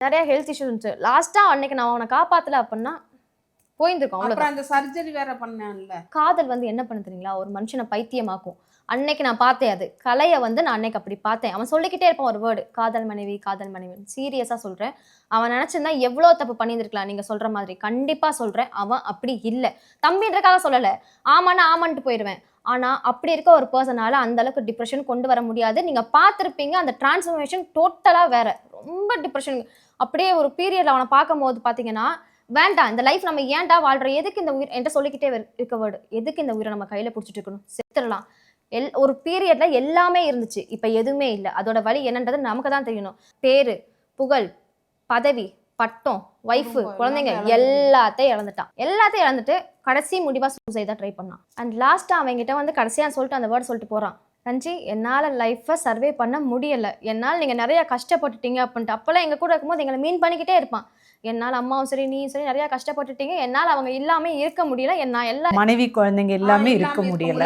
நிறைய health issues இருந்துச்சு. லாஸ்டா அன்னைக்கு நான் அவனை காப்பாத்தல அப்படின்னா போயிருந்திருக்கோம் அப்புறம் அந்த சர்ஜரி வேற பண்ணேன்ல. காதல் வந்து என்ன பண்ணு தெரியுங்களா? ஒரு மனுஷனை பைத்தியமாக்கும். அன்னைக்கு நான் பார்த்தேன் அது. கலையை வந்து நான் அன்னைக்கு அப்படி பார்த்தேன். அவன் சொல்லிக்கிட்டே இருப்பான் ஒரு வேர்டு காதல் மனைவி காதல் மனைவி சீரியஸா சொல்றேன். அவன் நினைச்சிருந்தா எவ்வளோ தப்பு பண்ணியிருந்திருக்கலாம் நீங்க சொல்ற மாதிரி. கண்டிப்பா சொல்றேன். அவன் அப்படி இல்லை. தம்பின்றக்காக சொல்லல. ஆமான்னா ஆமான்ட்டு போயிடுவேன் ஆனா அப்படி இருக்க ஒரு பர்சனால அந்த அளவுக்கு டிப்ரெஷன் கொண்டு வர முடியாது. நீங்க பார்த்திருப்பீங்க அந்த டிரான்ஸ்ஃபர்மேஷன் டோட்டலா வேற. ரொம்ப டிப்ரெஷன் அப்படியே ஒரு பீரியட்ல அவனை பார்க்கும்போது பாத்தீங்கன்னா வேண்டாம் இந்த லைஃப் நம்ம ஏன்டா வாழ்றோம்? எதுக்கு இந்த உயிர் என்கிட்ட சொல்லிக்கிட்டே இருக்க வேர்டு எதுக்கு இந்த உயிரை நம்ம கையில பிடிச்சிட்டு இருக்கணும்? செத்துடலாம். எல் ஒரு பீரியட்ல எல்லாமே இருந்துச்சு. இப்ப எதுவுமே இல்லை. அதோட வழி என்னன்றது நமக்கு தான் தெரியணும். பேரு புகழ் பதவி பட்டம் ஒய்ஃபு குழந்தைங்க. எல்லாத்தையும் இழந்துட்டான். எல்லாத்தையும் இழந்துட்டு கடைசி முடிவா சூசைட் தான் ட்ரை பண்ணான். அண்ட் லாஸ்டா அவங்ககிட்ட வந்து கடைசியா சொல்லிட்டு அந்த வேர்டு சொல்லிட்டு போறான். ரஞ்சி என்னால் லைஃப்பை சர்வே பண்ண முடியல. என்னால் நீங்கள் நிறைய கஷ்டப்பட்டுட்டீங்க அப்படின்ட்டு. அப்போல்லாம் எங்கள் கூட இருக்கும்போது எங்களை மீன் பண்ணிக்கிட்டே இருப்பான். என்னால் அம்மாவும் சரி நீயும் சரி நிறைய கஷ்டப்பட்டுட்டீங்க. என்னால் அவங்க இல்லாமல் இருக்க முடியல. என்ன எல்லா மனைவி குழந்தைங்க எல்லாமே இருக்க முடியல.